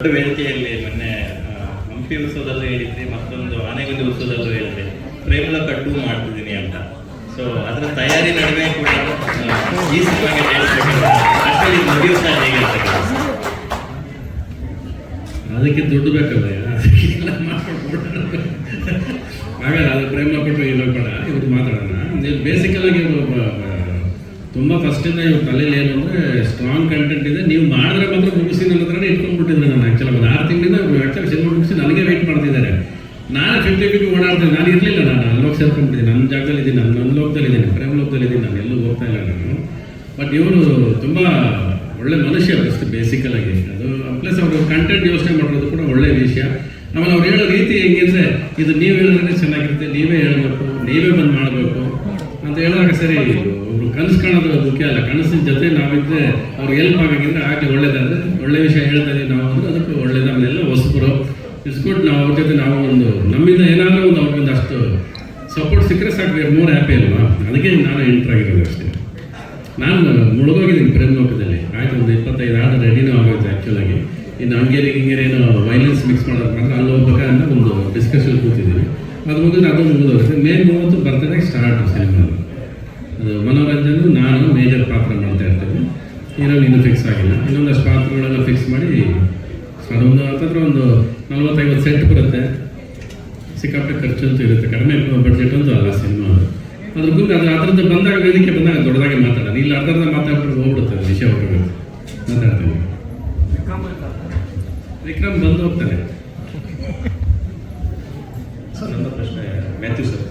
ದೊಡ್ಡ ವೇದಿಕೆಯಲ್ಲಿ ಮೊನ್ನೆ ಹಂಪಿ ಉತ್ಸವದಲ್ಲೂ ಹೇಳಿದ್ರಿ, ಮತ್ತೊಂದು ಆನೆಗುಂದಿ ಉತ್ಸವದಲ್ಲೂ ಹೇಳಿದ್ರಿ. ಪ್ರೇಮಲ ಕಟ್ಟು ಮಾಡ್ತಿದ್ದೀನಿ ಅಂತ. ಸೊ ಅದರ ತಯಾರಿ ನಡುವೆ ಕೂಡ ಈ ಸಿನಿಮಾಗೆ ಅಷ್ಟರಲ್ಲಿ ಮುಗಿಯುವ ಹೇಗೆ ಅದಕ್ಕೆ ದುಡ್ಡು ಬೇಕಲ್ಲ ಹಾಗಾದ್ರೆ ಅದು ಪ್ರೇಮ ಕೊಟ್ಟು ಇಲ್ಲ ಬೇಡ, ಇವ್ರು ಮಾತಾಡೋಣ. ನೀವು ಬೇಸಿಕಲ್ ಆಗಿ ಇವ್ರು ಒಬ್ಬ ತುಂಬ ಫಸ್ಟಿಂದ ಇವ್ರ ತಲೆಯಲ್ಲಿ ಏನು ಅಂದರೆ ಸ್ಟ್ರಾಂಗ್ ಕಂಟೆಂಟ್ ಇದೆ. ನೀವು ಮಾಡಿದ್ರೆ ಮಾತ್ರ ಮುಗಿಸಿ ನನ್ನ ಹತ್ರನೇ ಇಟ್ಕೊಂಡ್ಬಿಟ್ಟಿದ್ರೆ ನಾನು ಆ್ಯಕ್ಚುಲಿ ಒಂದು ಆರು ತಿಂಗಳಿಂದ ಆ್ಯಕ್ಚುಲಿ ಸಿನಿಮಾ ಮುಗಿಸಿ ನನಗೆ ವೆಯ್ಟ್ ಮಾಡ್ತಿದ್ದಾರೆ. ನಾನು ಫಿಫ್ಟಿ ಫಿಫ್ಟಿ ಓಡಾಡ್ತೀನಿ. ನಾನು ಇರಲಿಲ್ಲ ನಾನು. ಅಲ್ಲೋಗಿ ಸೇರ್ಕೊಂಡಿದ್ದೀನಿ ನನ್ನ ಜಾಗದಲ್ಲಿ ಇದ್ದೀನಿ. ನಾನು ನನ್ನ ಲೋಕದಲ್ಲಿ ಇದ್ದೀನಿ. ಪ್ರೇಮ ಲೋಕದಲ್ಲಿ ಇದ್ದೀನಿ. ನಾನು ಎಲ್ಲೂ ಹೋಗ್ತಾ ಇಲ್ಲ ನಾನು. ಬಟ್ ಇವರು ತುಂಬ ಒಳ್ಳೆ ಮನುಷ್ಯ ಫಸ್ಟ್ ಬೇಸಿಕಲ್ ಆಗಿ. ಅದು ಪ್ಲಸ್ ಅವರು ಕಂಟೆಂಟ್ ಯೋಚನೆ ಮಾಡೋದು ಕೂಡ ಒಳ್ಳೆ ವಿಷಯ. ಆಮೇಲೆ ಅವ್ರು ಹೇಳೋ ರೀತಿ ಹೆಂಗಿದ್ರೆ ಇದು ನೀವು ಹೇಳಿದ್ರೆ ಚೆನ್ನಾಗಿರುತ್ತೆ. ನೀವೇ ಹೇಳಬೇಕು. ನೀವೇ ಬಂದು ಮಾಡಬೇಕು. ಅಂತ ಹೇಳಿದಾಗ ಸರಿ ಒಬ್ರು ಕನಸು ಕಾಣೋದು ಮುಖ್ಯ ಅಲ್ಲ. ಕನಸಿನ ಜೊತೆ ನಾವಿದ್ರೆ ಅವ್ರಿಗೆ ಹೆಲ್ಪ್ ಆಗಂಗಿದ್ರೆ ಆಗಲಿ ಒಳ್ಳೇದಾದ್ರೆ ಒಳ್ಳೆ ವಿಷಯ ಹೇಳ್ತಾ ಇದೀವಿ ನಾವು ಅಂದರೆ ಹೊಸಬರು ಇಸ್ಕೊಟ್ಟು ನಾವು ಅವ್ರ ಜೊತೆ ನಾವು ಒಂದು ನಮ್ಮಿಂದ ಏನಾದರೂ ಒಂದು ಅವ್ರಿಗೊಂದು ಅಷ್ಟು ಸಪೋರ್ಟ್ ಸಿಕ್ಕರೆ ಸಾಕು ಮೂರು ಹ್ಯಾಪಿ ಅಲ್ವಾ? ಅದಕ್ಕೆ ನಾನು ಎಂಟ್ರ್ ಆಗಿರೋದು ಅಷ್ಟೇ. ನಾನು ಮುಳುಗೋಗಿದ್ದೀನಿ ಪ್ರೇಮ ಲೋಕದಲ್ಲಿ. ಆಯ್ತು, ಒಂದು ಇಪ್ಪತ್ತೈದು ಆದ ರೆಡಿನೂ ಆಗೋಯ್ತು ಆ್ಯಕ್ಚುಲಾಗಿ ಇನ್ನು ಹಂಗೇರಿ ಹಿಂಗೇರಿ ಏನೋ ವೈಲೆನ್ಸ್ ಮಿಕ್ಸ್ ಮಾಡೋದು ಮಾತ್ರ ಅಲ್ಲಿ ಹೋಗ್ಬೇಕಂತ ಒಂದು ಡಿಸ್ಕಷನ್ ಕೂತಿದ್ದೀವಿ. ಅದು ಮುಗಿದ್ರೆ ಅದು ಮುಗಿದೋಗುತ್ತೆ. ಮೇನ್ ಮೂವತ್ತು ಬರ್ತಡೆ ಸ್ಟಾರ್ಟ್ ಸಿನಿಮಾ ಅದು ಮನೋರಂಜನೆ, ನಾನು ಮೇಜರ್ ಪಾತ್ರ ಮಾಡ್ತಾ ಇರ್ತೀನಿ. ಏನೋ ಇನ್ನೂ ಫಿಕ್ಸ್ ಆಗಿಲ್ಲ. ಇನ್ನೊಂದಷ್ಟು ಪಾತ್ರಗಳನ್ನು ಫಿಕ್ಸ್ ಮಾಡಿ ಅದೊಂದು ಹತ್ತತ್ರ ಒಂದು ನಲ್ವತ್ತೈವತ್ತು ಸೆಟ್ ಬರುತ್ತೆ. ಸಿಕ್ಕಾಪಟ್ಟೆ ಖರ್ಚು ಅಂತೂ ಇರುತ್ತೆ. ಕಡಿಮೆ ಬಜೆಟ್ ಅಂತೂ ಅಲ್ಲ ಸಿನಿಮಾ. ಅದ್ರ ಮುಂದೆ ಅದು ಬಂದಾಗ ವೇದಿಕೆ ಬಂದಾಗ ದೊಡ್ಡದಾಗಿ ಮಾತಾಡೋ ಇಲ್ಲ ಅದರ ಮಾತಾಡ್ಬಿಟ್ಟು ಹೋಗ್ಬಿಡುತ್ತೆ ವಿಷಯ ಹೊರಗೆ ಮಾತಾಡ್ತೀನಿ. ವಿಕ್ರಮ್ ಬಂದು ಹೋಗ್ತಾನೆ. ಸರ್ ನನ್ನ ಪ್ರಶ್ನೆ ಮ್ಯಾಥ್ಯೂ ಸರ್.